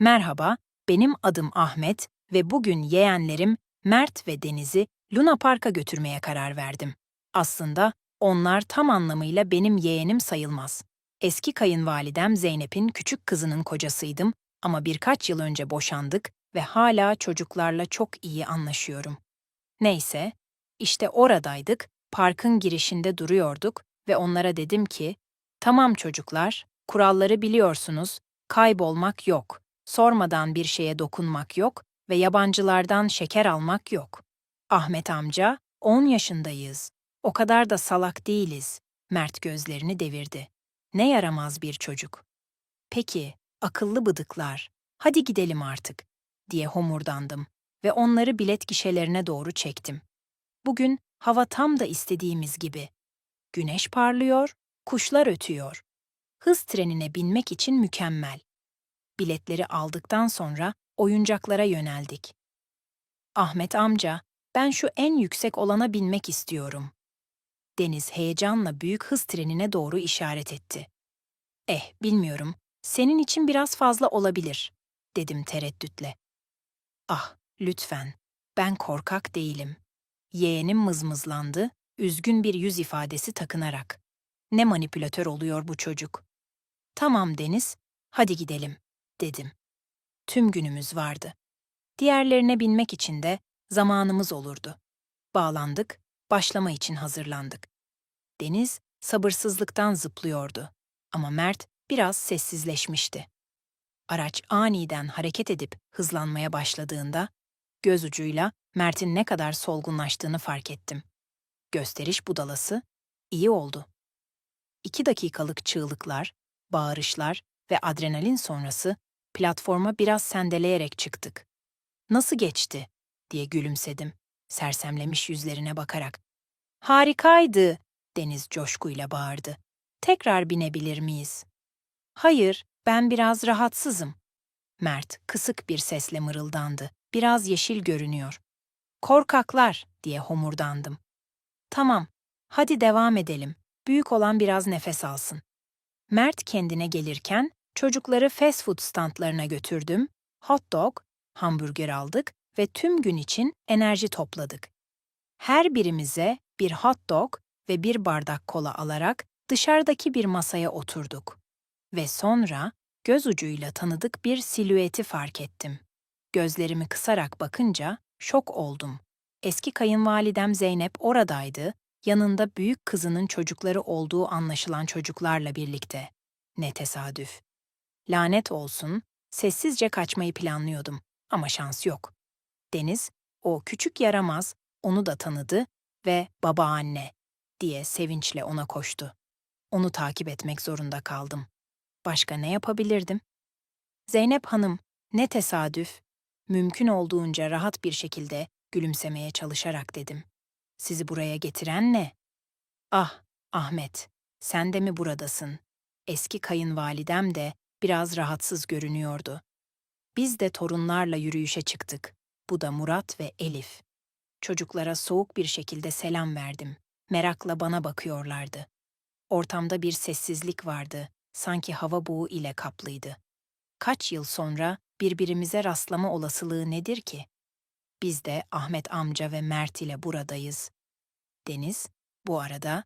Merhaba, benim adım Ahmet ve bugün yeğenlerim Mert ve Deniz'i Luna Park'a götürmeye karar verdim. Aslında onlar tam anlamıyla benim yeğenim sayılmaz. Eski kayınvalidem Zeynep'in küçük kızının kocasıydım ama birkaç yıl önce boşandık ve hala çocuklarla çok iyi anlaşıyorum. Neyse, işte oradaydık, parkın girişinde duruyorduk ve onlara dedim ki, tamam çocuklar, kuralları biliyorsunuz, kaybolmak yok, sormadan bir şeye dokunmak yok ve yabancılardan şeker almak yok. Ahmet amca, 10 yaşındayız. O kadar da salak değiliz. Mert gözlerini devirdi. Ne yaramaz bir çocuk. Peki, akıllı bıdıklar, hadi gidelim artık, diye homurdandım ve onları bilet gişelerine doğru çektim. Bugün hava tam da istediğimiz gibi. Güneş parlıyor, kuşlar ötüyor. Hız trenine binmek için mükemmel. Biletleri aldıktan sonra oyuncaklara yöneldik. Ahmet amca, ben şu en yüksek olana binmek istiyorum. Deniz heyecanla büyük hız trenine doğru işaret etti. Eh, bilmiyorum, senin için biraz fazla olabilir, dedim tereddütle. Ah, lütfen, ben korkak değilim. Yeğenim mızmızlandı, üzgün bir yüz ifadesi takınarak. Ne manipülatör oluyor bu çocuk. Tamam Deniz, hadi gidelim, dedim. Tüm günümüz vardı. Diğerlerine binmek için de zamanımız olurdu. Bağlandık, başlama için hazırlandık. Deniz sabırsızlıktan zıplıyordu ama Mert biraz sessizleşmişti. Araç aniden hareket edip hızlanmaya başladığında göz ucuyla Mert'in ne kadar solgunlaştığını fark ettim. Gösteriş budalası iyi oldu. İki dakikalık çığlıklar, bağırışlar ve adrenalin sonrası platforma biraz sendeleyerek çıktık. Nasıl geçti? diye gülümsedim, sersemlemiş yüzlerine bakarak. Harikaydı, Deniz coşkuyla bağırdı. Tekrar binebilir miyiz? Hayır, ben biraz rahatsızım. Mert kısık bir sesle mırıldandı. Biraz yeşil görünüyor. Korkaklar diye homurdandım. Tamam, hadi devam edelim. Büyük olan biraz nefes alsın. Mert kendine gelirken çocukları fast food standlarına götürdüm. Hot dog, hamburger aldık ve tüm gün için enerji topladık. Her birimize bir hot dog ve bir bardak kola alarak dışarıdaki bir masaya oturduk. Ve sonra göz ucuyla tanıdık bir silüeti fark ettim. Gözlerimi kısarak bakınca şok oldum. Eski kayınvalidem Zeynep oradaydı, yanında büyük kızının çocukları olduğu anlaşılan çocuklarla birlikte. Ne tesadüf. Lanet olsun, sessizce kaçmayı planlıyordum ama şans yok. Deniz, o küçük yaramaz, onu da tanıdı ve babaanne diye sevinçle ona koştu. Onu takip etmek zorunda kaldım. Başka ne yapabilirdim? Zeynep Hanım, ne tesadüf. Mümkün olduğunca rahat bir şekilde gülümsemeye çalışarak dedim. Sizi buraya getiren ne? Ah, Ahmet, sen de mi buradasın? Eski kayınvalidem de biraz rahatsız görünüyordu. Biz de torunlarla yürüyüşe çıktık. Bu da Murat ve Elif. Çocuklara soğuk bir şekilde selam verdim. Merakla bana bakıyorlardı. Ortamda bir sessizlik vardı, sanki hava buğu ile kaplıydı. Kaç yıl sonra birbirimize rastlama olasılığı nedir ki? Biz de Ahmet amca ve Mert ile buradayız. Deniz, bu arada,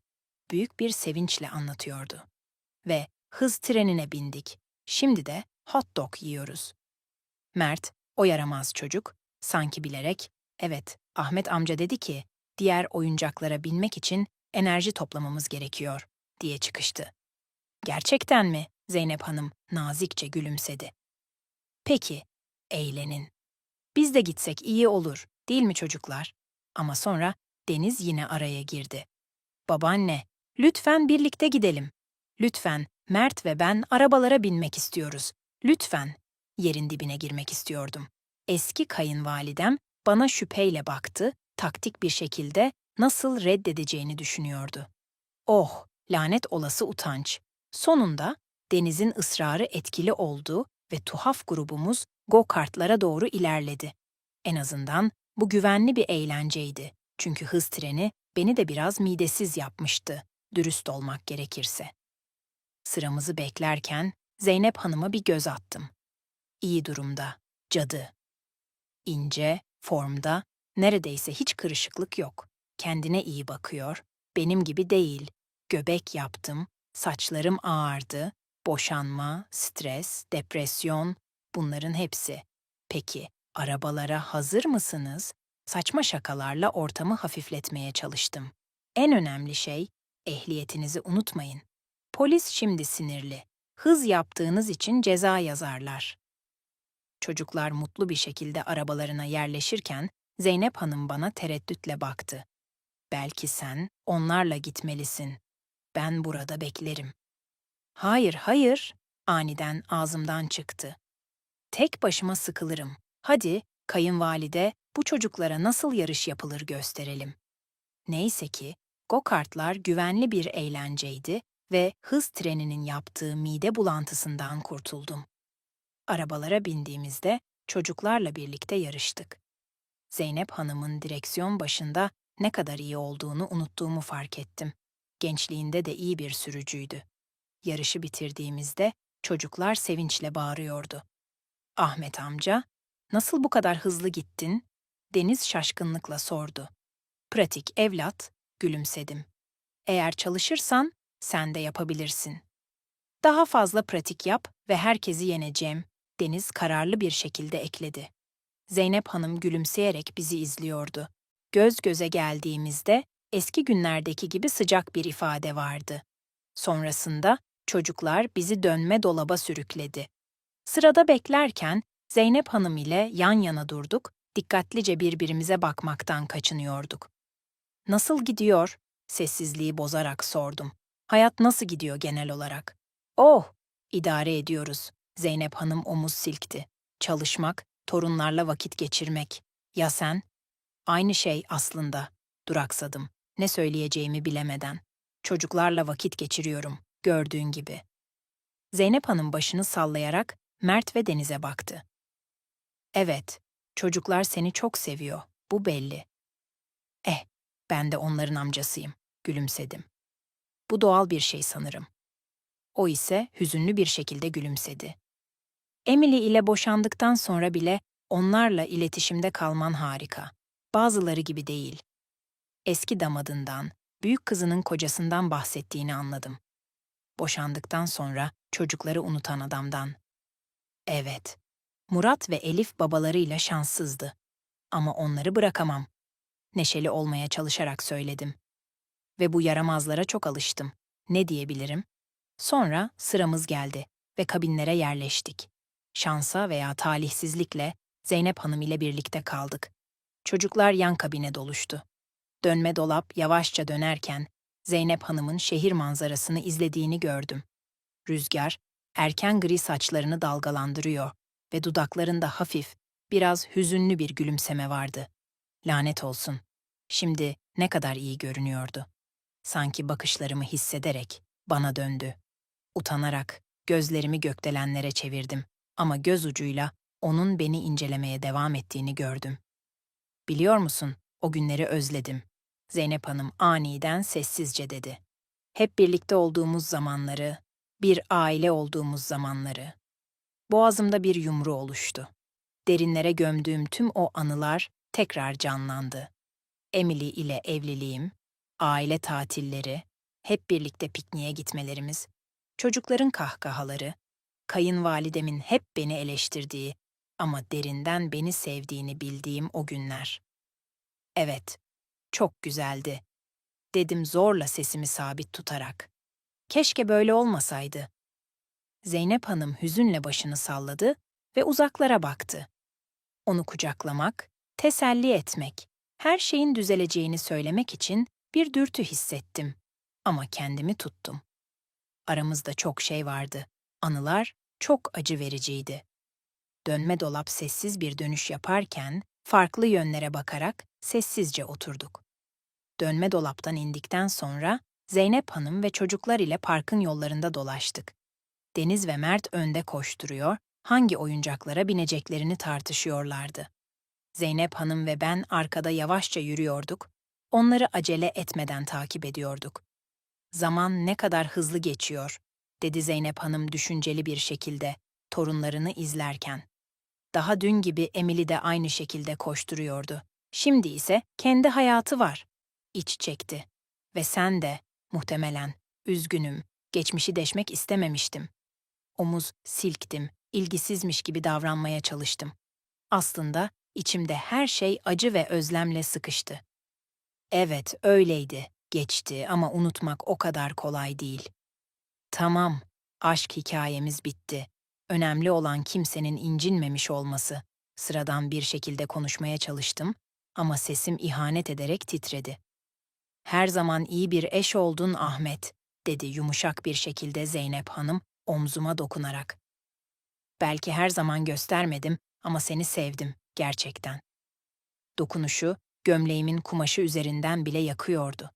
büyük bir sevinçle anlatıyordu. Ve hız trenine bindik. Şimdi de hot dog yiyoruz. Mert, o yaramaz çocuk, sanki bilerek, evet, Ahmet amca dedi ki, diğer oyuncaklara binmek için enerji toplamamız gerekiyor, diye çıkıştı. Gerçekten mi? Zeynep Hanım nazikçe gülümsedi. Peki, eğlenin. Biz de gitsek iyi olur, değil mi çocuklar? Ama sonra Deniz yine araya girdi. Babaanne, lütfen birlikte gidelim. Lütfen, Mert ve ben arabalara binmek istiyoruz. Lütfen. Yerin dibine girmek istiyordum. Eski kayınvalidem bana şüpheyle baktı, taktik bir şekilde nasıl reddedeceğini düşünüyordu. Oh, lanet olası utanç. Sonunda Deniz'in ısrarı etkili oldu ve tuhaf grubumuz go-kartlara doğru ilerledi. En azından bu güvenli bir eğlenceydi. Çünkü hız treni beni de biraz midesiz yapmıştı, dürüst olmak gerekirse. Sıramızı beklerken Zeynep Hanım'a bir göz attım. iyi durumda, cadı. İnce, formda, neredeyse hiç kırışıklık yok. Kendine iyi bakıyor, benim gibi değil. Göbek yaptım, saçlarım ağardı, boşanma, stres, depresyon, bunların hepsi. Peki, arabalara hazır mısınız? Saçma şakalarla ortamı hafifletmeye çalıştım. En önemli şey, ehliyetinizi unutmayın. Polis şimdi sinirli. Hız yaptığınız için ceza yazarlar. Çocuklar mutlu bir şekilde arabalarına yerleşirken Zeynep Hanım bana tereddütle baktı. Belki sen onlarla gitmelisin. Ben burada beklerim. Hayır, hayır, aniden ağzımdan çıktı. Tek başıma sıkılırım. Hadi, kayınvalide, bu çocuklara nasıl yarış yapılır gösterelim. Neyse ki, go-kartlar güvenli bir eğlenceydi ve hız treninin yaptığı mide bulantısından kurtuldum. Arabalara bindiğimizde çocuklarla birlikte yarıştık. Zeynep Hanım'ın direksiyon başında ne kadar iyi olduğunu unuttuğumu fark ettim. Gençliğinde de iyi bir sürücüydü. Yarışı bitirdiğimizde çocuklar sevinçle bağırıyordu. Ahmet amca, nasıl bu kadar hızlı gittin? Deniz şaşkınlıkla sordu. Pratik evlat, gülümsedim. Eğer çalışırsan sen de yapabilirsin. Daha fazla pratik yap ve herkesi yeneceğim, Deniz kararlı bir şekilde ekledi. Zeynep Hanım gülümseyerek bizi izliyordu. Göz göze geldiğimizde eski günlerdeki gibi sıcak bir ifade vardı. Sonrasında çocuklar bizi dönme dolaba sürükledi. Sırada beklerken Zeynep Hanım ile yan yana durduk, dikkatlice birbirimize bakmaktan kaçınıyorduk. Nasıl gidiyor? Sessizliği bozarak sordum. Hayat nasıl gidiyor genel olarak? Oh, idare ediyoruz. Zeynep Hanım omuz silkti. Çalışmak, torunlarla vakit geçirmek. Ya sen? Aynı şey aslında. Duraksadım. Ne söyleyeceğimi bilemeden. Çocuklarla vakit geçiriyorum, gördüğün gibi. Zeynep Hanım başını sallayarak Mert ve Deniz'e baktı. Evet, çocuklar seni çok seviyor, bu belli. Eh, ben de onların amcasıyım, gülümsedim. Bu doğal bir şey sanırım. O ise hüzünlü bir şekilde gülümsedi. Emily ile boşandıktan sonra bile onlarla iletişimde kalman harika. Bazıları gibi değil. Eski damadından, büyük kızının kocasından bahsettiğini anladım. Boşandıktan sonra çocukları unutan adamdan. Evet, Murat ve Elif babalarıyla şanssızdı. Ama onları bırakamam. Neşeli olmaya çalışarak söyledim. Ve bu yaramazlara çok alıştım. Ne diyebilirim? Sonra sıramız geldi ve kabinlere yerleştik. Şansa veya talihsizlikle Zeynep Hanım ile birlikte kaldık. Çocuklar yan kabine doluştu. Dönme dolap yavaşça dönerken Zeynep Hanım'ın şehir manzarasını izlediğini gördüm. Rüzgar, erken gri saçlarını dalgalandırıyor ve dudaklarında hafif, biraz hüzünlü bir gülümseme vardı. Lanet olsun. Şimdi ne kadar iyi görünüyordu. Sanki bakışlarımı hissederek bana döndü. Utanarak gözlerimi gökdelenlere çevirdim ama göz ucuyla onun beni incelemeye devam ettiğini gördüm. Biliyor musun, o günleri özledim. Zeynep Hanım aniden sessizce dedi. Hep birlikte olduğumuz zamanları, bir aile olduğumuz zamanları. Boğazımda bir yumru oluştu. Derinlere gömdüğüm tüm o anılar tekrar canlandı. Emily ile evliliğim, aile tatilleri, hep birlikte pikniğe gitmelerimiz, çocukların kahkahaları, kayınvalidemin hep beni eleştirdiği ama derinden beni sevdiğini bildiğim o günler. Evet, çok güzeldi, dedim zorla sesimi sabit tutarak. Keşke böyle olmasaydı. Zeynep Hanım hüzünle başını salladı ve uzaklara baktı. Onu kucaklamak, teselli etmek, her şeyin düzeleceğini söylemek için bir dürtü hissettim. Ama kendimi tuttum. Aramızda çok şey vardı. Anılar çok acı vericiydi. Dönme dolap sessiz bir dönüş yaparken farklı yönlere bakarak sessizce oturduk. Dönme dolaptan indikten sonra Zeynep Hanım ve çocuklar ile parkın yollarında dolaştık. Deniz ve Mert önde koşturuyor, hangi oyuncaklara bineceklerini tartışıyorlardı. Zeynep Hanım ve ben arkada yavaşça yürüyorduk, onları acele etmeden takip ediyorduk. Zaman ne kadar hızlı geçiyor, dedi Zeynep Hanım düşünceli bir şekilde, torunlarını izlerken. Daha dün gibi Emily de aynı şekilde koşturuyordu. Şimdi ise kendi hayatı var. İç çekti. Ve sen de, muhtemelen, üzgünüm, geçmişi deşmek istememiştim. Omuz silktim, ilgisizmiş gibi davranmaya çalıştım. Aslında içimde her şey acı ve özlemle sıkıştı. Evet, öyleydi, geçti ama unutmak o kadar kolay değil. Tamam, aşk hikayemiz bitti. Önemli olan kimsenin incinmemiş olması. Sıradan bir şekilde konuşmaya çalıştım ama sesim ihanet ederek titredi. Her zaman iyi bir eş oldun Ahmet, dedi yumuşak bir şekilde Zeynep Hanım omzuma dokunarak. Belki her zaman göstermedim ama seni sevdim, gerçekten. Dokunuşu, gömleğimin kumaşı üzerinden bile yakıyordu.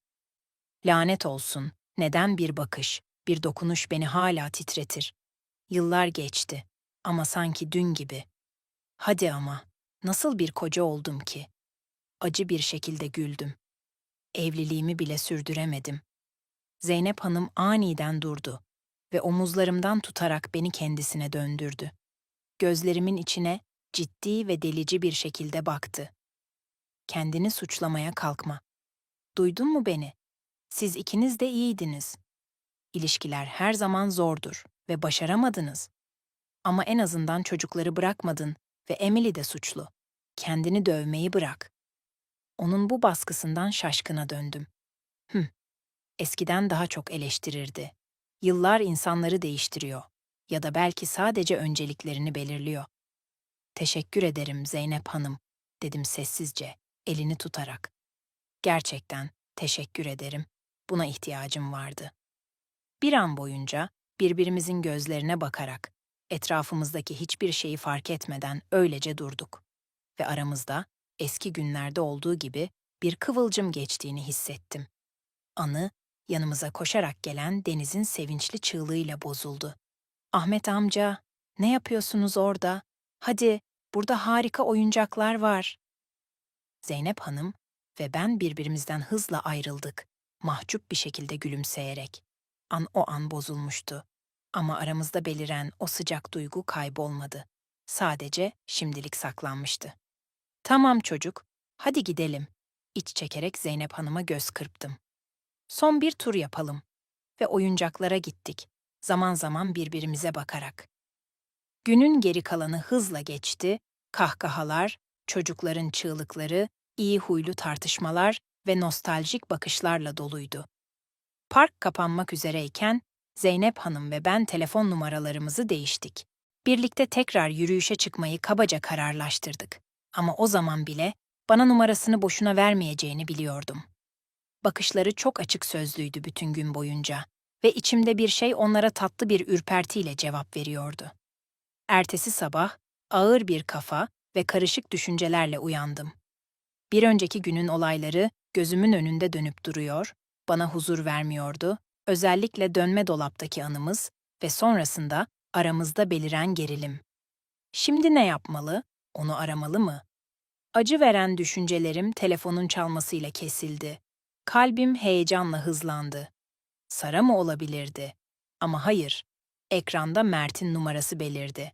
Lanet olsun, neden bir bakış, bir dokunuş beni hala titretir. Yıllar geçti ama sanki dün gibi. Hadi ama, nasıl bir koca oldum ki? Acı bir şekilde güldüm. Evliliğimi bile sürdüremedim. Zeynep Hanım aniden durdu ve omuzlarımdan tutarak beni kendisine döndürdü. Gözlerimin içine ciddi ve delici bir şekilde baktı. Kendini suçlamaya kalkma. Duydun mu beni? Siz ikiniz de iyiydiniz. İlişkiler her zaman zordur ve başaramadınız. Ama en azından çocukları bırakmadın ve Emily de suçlu. Kendini dövmeyi bırak. Onun bu baskısından şaşkına döndüm. Hıh, eskiden daha çok eleştirirdi. Yıllar insanları değiştiriyor ya da belki sadece önceliklerini belirliyor. Teşekkür ederim Zeynep Hanım, dedim sessizce, elini tutarak. Gerçekten teşekkür ederim. Buna ihtiyacım vardı. Bir an boyunca birbirimizin gözlerine bakarak, etrafımızdaki hiçbir şeyi fark etmeden öylece durduk. Ve aramızda eski günlerde olduğu gibi bir kıvılcım geçtiğini hissettim. Anı, yanımıza koşarak gelen Deniz'in sevinçli çığlığıyla bozuldu. Ahmet amca, ne yapıyorsunuz orada? Hadi, burada harika oyuncaklar var. Zeynep Hanım ve ben birbirimizden hızla ayrıldık, mahcup bir şekilde gülümseyerek. An o an bozulmuştu. Ama aramızda beliren o sıcak duygu kaybolmadı. Sadece şimdilik saklanmıştı. Tamam çocuk, hadi gidelim. İç çekerek Zeynep Hanım'a göz kırptım. Son bir tur yapalım. Ve oyuncaklara gittik. Zaman zaman birbirimize bakarak. Günün geri kalanı hızla geçti. Kahkahalar, çocukların çığlıkları, iyi huylu tartışmalar ve nostaljik bakışlarla doluydu. Park kapanmak üzereyken Zeynep Hanım ve ben telefon numaralarımızı değiştik. Birlikte tekrar yürüyüşe çıkmayı kabaca kararlaştırdık. Ama o zaman bile bana numarasını boşuna vermeyeceğini biliyordum. Bakışları çok açık sözlüydü bütün gün boyunca ve içimde bir şey onlara tatlı bir ürpertiyle cevap veriyordu. Ertesi sabah ağır bir kafa ve karışık düşüncelerle uyandım. Bir önceki günün olayları gözümün önünde dönüp duruyor, bana huzur vermiyordu, özellikle dönme dolaptaki anımız ve sonrasında aramızda beliren gerilim. Şimdi ne yapmalı? Onu aramalı mı? Acı veren düşüncelerim telefonun çalmasıyla kesildi. Kalbim heyecanla hızlandı. Sara mı olabilirdi? Ama hayır. Ekranda Mert'in numarası belirdi.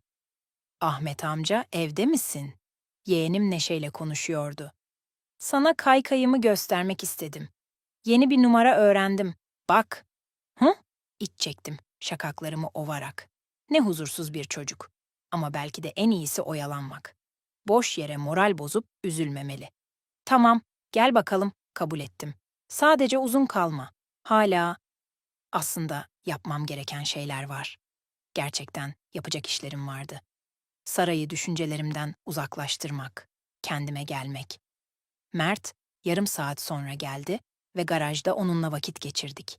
Ahmet amca evde misin? Yeğenim neşeyle konuşuyordu. Sana kaykayımı göstermek istedim. Yeni bir numara öğrendim. Bak. Hı? İç çektim, şakaklarımı ovarak. Ne huzursuz bir çocuk. Ama belki de en iyisi oyalanmak. Boş yere moral bozup üzülmemeli. Tamam, gel bakalım, kabul ettim. Sadece uzun kalma. Hala aslında yapmam gereken şeyler var. Gerçekten yapacak işlerim vardı. Sarayı düşüncelerimden uzaklaştırmak, kendime gelmek. Mert yarım saat sonra geldi ve garajda onunla vakit geçirdik.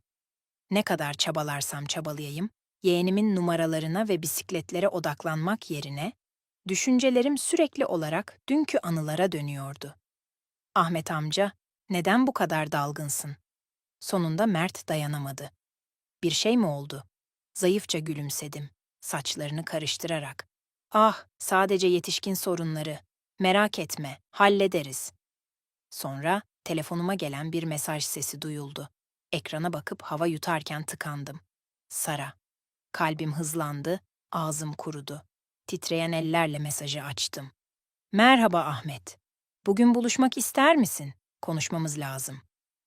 Ne kadar çabalarsam çabalayayım, yeğenimin numaralarına ve bisikletlere odaklanmak yerine düşüncelerim sürekli olarak dünkü anılara dönüyordu. Ahmet amca, neden bu kadar dalgınsın? Sonunda Mert dayanamadı. Bir şey mi oldu? Zayıfça gülümsedim, saçlarını karıştırarak. Ah, sadece yetişkin sorunları. Merak etme, hallederiz. Sonra telefonuma gelen bir mesaj sesi duyuldu. Ekrana bakıp hava yutarken tıkandım. Sara. Kalbim hızlandı, ağzım kurudu. Titreyen ellerle mesajı açtım. Merhaba Ahmet. Bugün buluşmak ister misin? Konuşmamız lazım.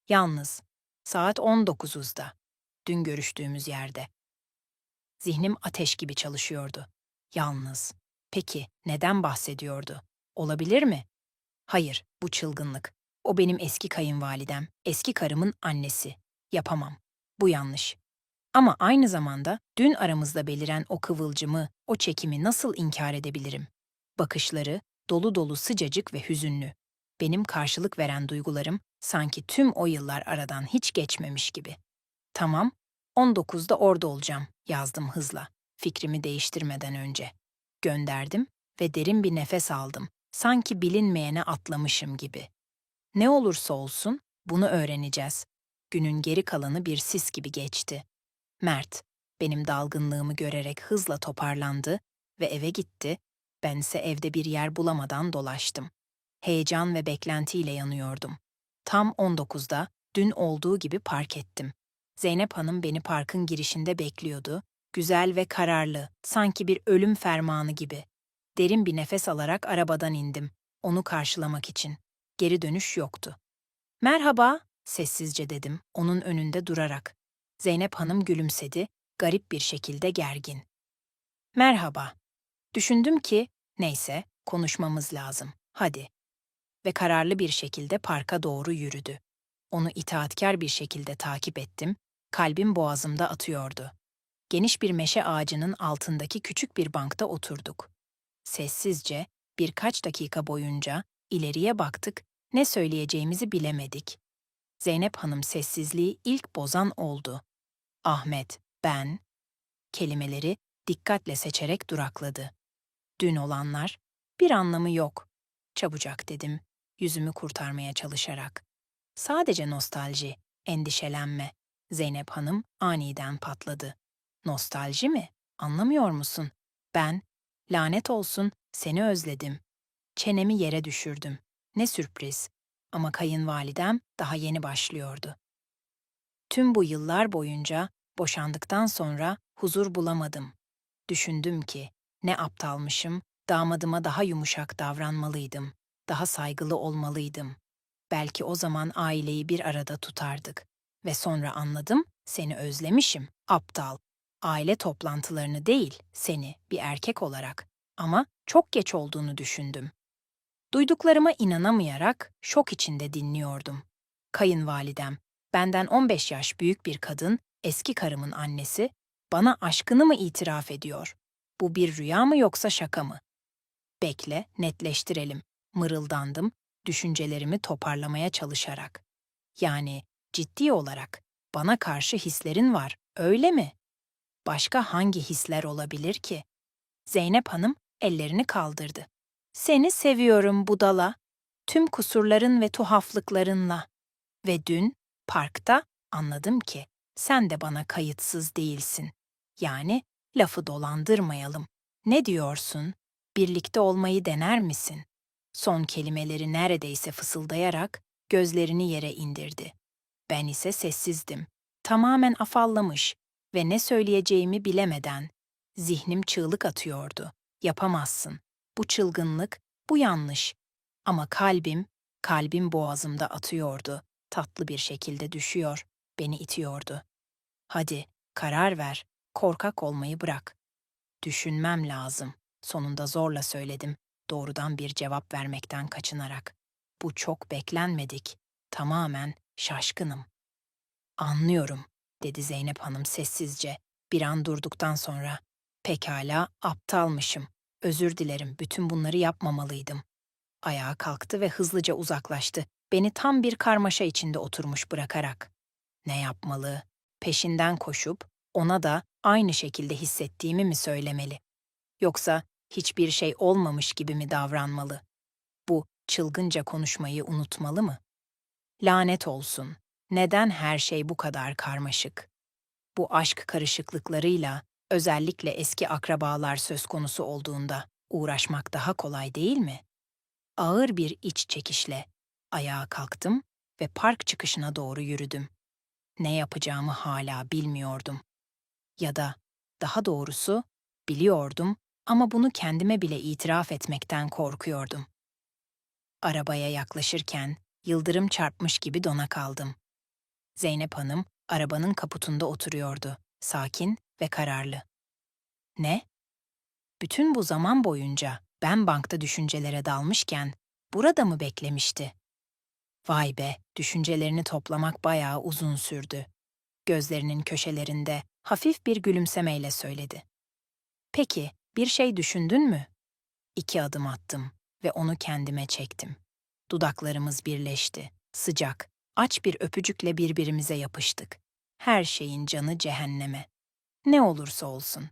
Yalnız. Saat 19'uzda. Dün görüştüğümüz yerde. Zihnim ateş gibi çalışıyordu. Yalnız. Peki neden bahsediyordu? Olabilir mi? Hayır, bu çılgınlık. O benim eski kayınvalidem, eski karımın annesi. Yapamam. Bu yanlış. Ama aynı zamanda dün aramızda beliren o kıvılcımı, o çekimi nasıl inkar edebilirim? Bakışları dolu dolu sıcacık ve hüzünlü. Benim karşılık veren duygularım sanki tüm o yıllar aradan hiç geçmemiş gibi. Tamam, 19'da orada olacağım, yazdım hızla, fikrimi değiştirmeden önce. Gönderdim ve derin bir nefes aldım, sanki bilinmeyene atlamışım gibi. Ne olursa olsun bunu öğreneceğiz. Günün geri kalanı bir sis gibi geçti. Mert, benim dalgınlığımı görerek hızla toparlandı ve eve gitti, bense evde bir yer bulamadan dolaştım. Heyecan ve beklentiyle yanıyordum. Tam 19'da dün olduğu gibi park ettim. Zeynep Hanım beni parkın girişinde bekliyordu. Güzel ve kararlı, sanki bir ölüm fermanı gibi. Derin bir nefes alarak arabadan indim. Onu karşılamak için. Geri dönüş yoktu. Merhaba, sessizce dedim, onun önünde durarak. Zeynep Hanım gülümsedi, garip bir şekilde gergin. Merhaba. Düşündüm ki, neyse, konuşmamız lazım. Hadi. Ve kararlı bir şekilde parka doğru yürüdü. Onu itaatkar bir şekilde takip ettim, kalbim boğazımda atıyordu. Geniş bir meşe ağacının altındaki küçük bir bankta oturduk. Sessizce, birkaç dakika boyunca ileriye baktık, ne söyleyeceğimizi bilemedik. Zeynep Hanım sessizliği ilk bozan oldu. Ahmet, ben, kelimeleri dikkatle seçerek durakladı. Dün olanlar, bir anlamı yok. Çabucak dedim, yüzümü kurtarmaya çalışarak. Sadece nostalji, endişelenme. Zeynep Hanım aniden patladı. Nostalji mi? Anlamıyor musun? Ben, lanet olsun, seni özledim. Çenemi yere düşürdüm. Ne sürpriz. Ama kayınvalidem daha yeni başlıyordu. Tüm bu yıllar boyunca boşandıktan sonra huzur bulamadım. Düşündüm ki ne aptalmışım, damadıma daha yumuşak davranmalıydım, daha saygılı olmalıydım. Belki o zaman aileyi bir arada tutardık. Ve sonra anladım, seni özlemişim, aptal. Aile toplantılarını değil, seni bir erkek olarak. Ama çok geç olduğunu düşündüm. Duyduklarıma inanamayarak şok içinde dinliyordum. Kayınvalidem, benden 15 yaş büyük bir kadın, eski karımın annesi, bana aşkını mı itiraf ediyor? Bu bir rüya mı yoksa şaka mı? Bekle, netleştirelim. Mırıldandım, düşüncelerimi toparlamaya çalışarak. Yani ciddi olarak bana karşı hislerin var, öyle mi? Başka hangi hisler olabilir ki? Zeynep Hanım ellerini kaldırdı. Seni seviyorum budala, tüm kusurların ve tuhaflıklarınla. Ve dün, parkta, anladım ki sen de bana kayıtsız değilsin. Yani lafı dolandırmayalım. Ne diyorsun? Birlikte olmayı dener misin? Son kelimeleri neredeyse fısıldayarak gözlerini yere indirdi. Ben ise sessizdim. Tamamen afallamış ve ne söyleyeceğimi bilemeden zihnim çığlık atıyordu. Yapamazsın. Bu çılgınlık, bu yanlış. Ama kalbim, kalbim boğazımda atıyordu. Tatlı bir şekilde düşüyor, beni itiyordu. Hadi, karar ver, korkak olmayı bırak. Düşünmem lazım. Sonunda zorla söyledim, doğrudan bir cevap vermekten kaçınarak. Bu çok beklenmedik. Tamamen şaşkınım. Anlıyorum, dedi Zeynep Hanım sessizce, bir an durduktan sonra. Pekala, aptalmışım. Özür dilerim, bütün bunları yapmamalıydım. Ayağa kalktı ve hızlıca uzaklaştı, beni tam bir karmaşa içinde oturmuş bırakarak. Ne yapmalı? Peşinden koşup, ona da aynı şekilde hissettiğimi mi söylemeli? Yoksa hiçbir şey olmamış gibi mi davranmalı? Bu çılgınca konuşmayı unutmalı mı? Lanet olsun. Neden her şey bu kadar karmaşık? Bu aşk karışıklıklarıyla özellikle eski akrabalar söz konusu olduğunda uğraşmak daha kolay değil mi? Ağır bir iç çekişle ayağa kalktım ve park çıkışına doğru yürüdüm. Ne yapacağımı hala bilmiyordum. Ya da daha doğrusu biliyordum Ama bunu kendime bile itiraf etmekten korkuyordum. Arabaya yaklaşırken yıldırım çarpmış gibi dona kaldım. Zeynep Hanım arabanın kaputunda oturuyordu, sakin ve kararlı. Ne? Bütün bu zaman boyunca ben bankta düşüncelere dalmışken burada mı beklemişti? Vay be, düşüncelerini toplamak bayağı uzun sürdü. Gözlerinin köşelerinde hafif bir gülümsemeyle söyledi. Peki, bir şey düşündün mü? İki adım attım ve onu kendime çektim. Dudaklarımız birleşti, sıcak, aç bir öpücükle birbirimize yapıştık. Her şeyin canı cehenneme. Ne olursa olsun.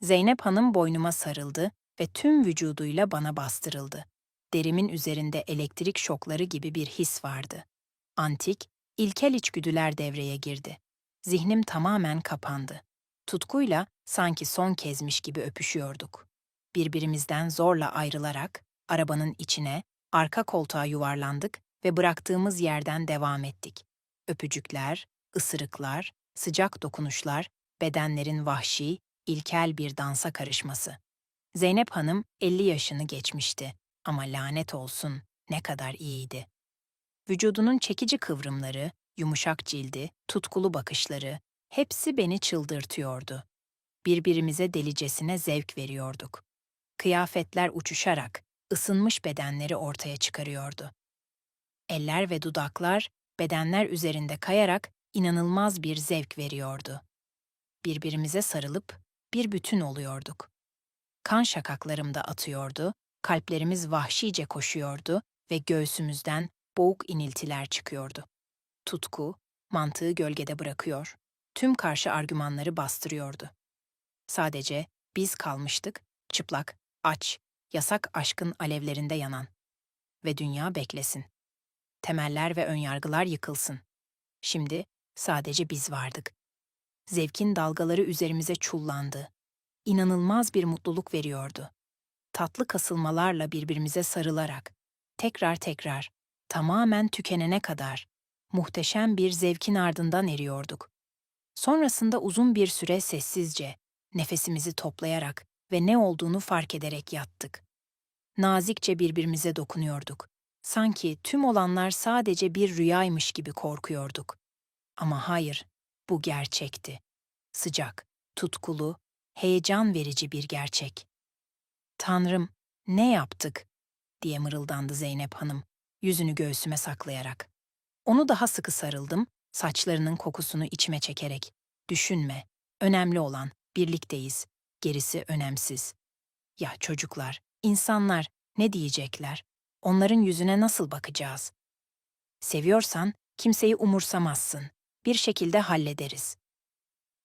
Zeynep Hanım boynuma sarıldı ve tüm vücuduyla bana bastırıldı. Derimin üzerinde elektrik şokları gibi bir his vardı. Antik, ilkel içgüdüler devreye girdi. Zihnim tamamen kapandı. Tutkuyla sanki son kezmiş gibi öpüşüyorduk. Birbirimizden zorla ayrılarak arabanın içine, arka koltuğa yuvarlandık ve bıraktığımız yerden devam ettik. Öpücükler, ısırıklar, sıcak dokunuşlar, bedenlerin vahşi, ilkel bir dansa karışması. Zeynep Hanım 50 yaşını geçmişti ama lanet olsun ne kadar iyiydi. Vücudunun çekici kıvrımları, yumuşak cildi, tutkulu bakışları, hepsi beni çıldırtıyordu. Birbirimize delicesine zevk veriyorduk. Kıyafetler uçuşarak, ısınmış bedenleri ortaya çıkarıyordu. Eller ve dudaklar, bedenler üzerinde kayarak inanılmaz bir zevk veriyordu. Birbirimize sarılıp bir bütün oluyorduk. Kan şakaklarımda atıyordu, kalplerimiz vahşice koşuyordu ve göğsümüzden boğuk iniltiler çıkıyordu. Tutku, mantığı gölgede bırakıyor, tüm karşı argümanları bastırıyordu. Sadece biz kalmıştık, çıplak, aç, yasak aşkın alevlerinde yanan. Ve dünya beklesin. Temeller ve önyargılar yıkılsın. Şimdi sadece biz vardık. Zevkin dalgaları üzerimize çullandı. İnanılmaz bir mutluluk veriyordu. Tatlı kasılmalarla birbirimize sarılarak, tekrar tekrar, tamamen tükenene kadar, muhteşem bir zevkin ardından eriyorduk. Sonrasında uzun bir süre sessizce, nefesimizi toplayarak ve ne olduğunu fark ederek yattık. Nazikçe birbirimize dokunuyorduk. Sanki tüm olanlar sadece bir rüyaymış gibi korkuyorduk. Ama hayır, bu gerçekti. Sıcak, tutkulu, heyecan verici bir gerçek. Tanrım, ne yaptık? diye mırıldandı Zeynep Hanım, yüzünü göğsüme saklayarak. Onu daha sıkı sarıldım, saçlarının kokusunu içime çekerek. Düşünme, önemli olan birlikteyiz, gerisi önemsiz. Ya çocuklar, insanlar ne diyecekler? Onların yüzüne nasıl bakacağız? Seviyorsan kimseyi umursamazsın. Bir şekilde hallederiz.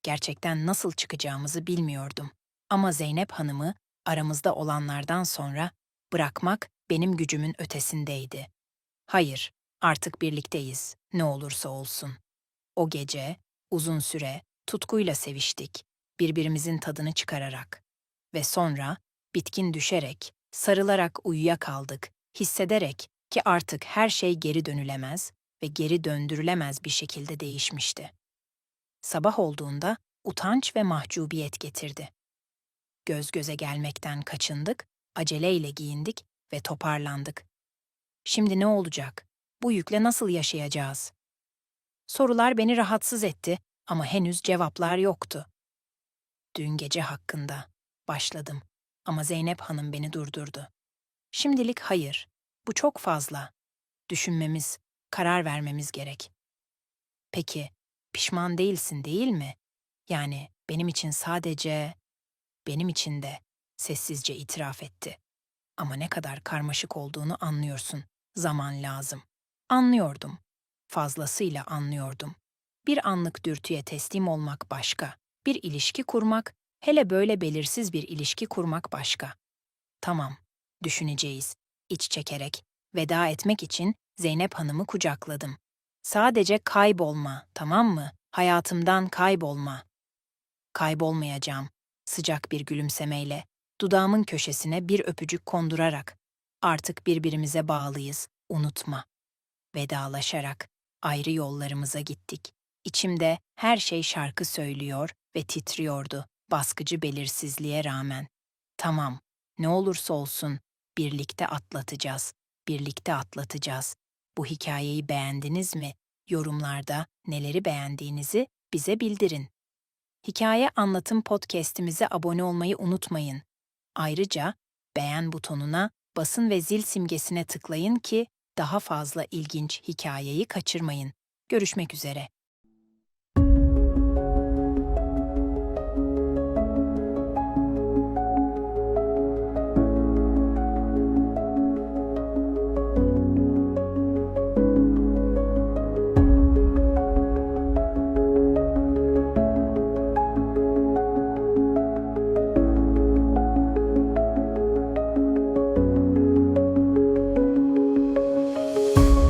Gerçekten nasıl çıkacağımızı bilmiyordum. Ama Zeynep Hanım'ı aramızda olanlardan sonra bırakmak benim gücümün ötesindeydi. Hayır, artık birlikteyiz, ne olursa olsun. O gece, uzun süre, tutkuyla seviştik, birbirimizin tadını çıkararak. Ve sonra, bitkin düşerek, sarılarak uyuyakaldık, hissederek ki artık her şey geri dönülemez ve geri döndürülemez bir şekilde değişmişti. Sabah olduğunda utanç ve mahcubiyet getirdi. Göz göze gelmekten kaçındık, aceleyle giyindik ve toparlandık. Şimdi ne olacak? Bu yükle nasıl yaşayacağız? Sorular beni rahatsız etti ama henüz cevaplar yoktu. Dün gece hakkında başladım ama Zeynep Hanım beni durdurdu. Şimdilik hayır. Bu çok fazla. Düşünmemiz, karar vermemiz gerek. Peki, pişman değilsin değil mi? Yani benim için sadece, benim için de sessizce itiraf etti. Ama ne kadar karmaşık olduğunu anlıyorsun. Zaman lazım. Anlıyordum. Fazlasıyla anlıyordum. Bir anlık dürtüye teslim olmak başka. Bir ilişki kurmak, hele böyle belirsiz bir ilişki kurmak başka. Tamam, düşüneceğiz. İç çekerek, veda etmek için Zeynep Hanım'ı kucakladım. Sadece kaybolma, tamam mı? Hayatımdan kaybolma. Kaybolmayacağım. Sıcak bir gülümsemeyle, dudağımın köşesine bir öpücük kondurarak. Artık birbirimize bağlıyız, unutma. Vedalaşarak ayrı yollarımıza gittik. İçimde her şey şarkı söylüyor ve titriyordu baskıcı belirsizliğe rağmen. Tamam, ne olursa olsun birlikte atlatacağız. Birlikte atlatacağız. Bu hikayeyi beğendiniz mi? Yorumlarda neleri beğendiğinizi bize bildirin. Hikaye Anlatım podcast'imize abone olmayı unutmayın. Ayrıca beğen butonuna basın ve zil simgesine tıklayın ki daha fazla ilginç hikayeyi kaçırmayın. Görüşmek üzere.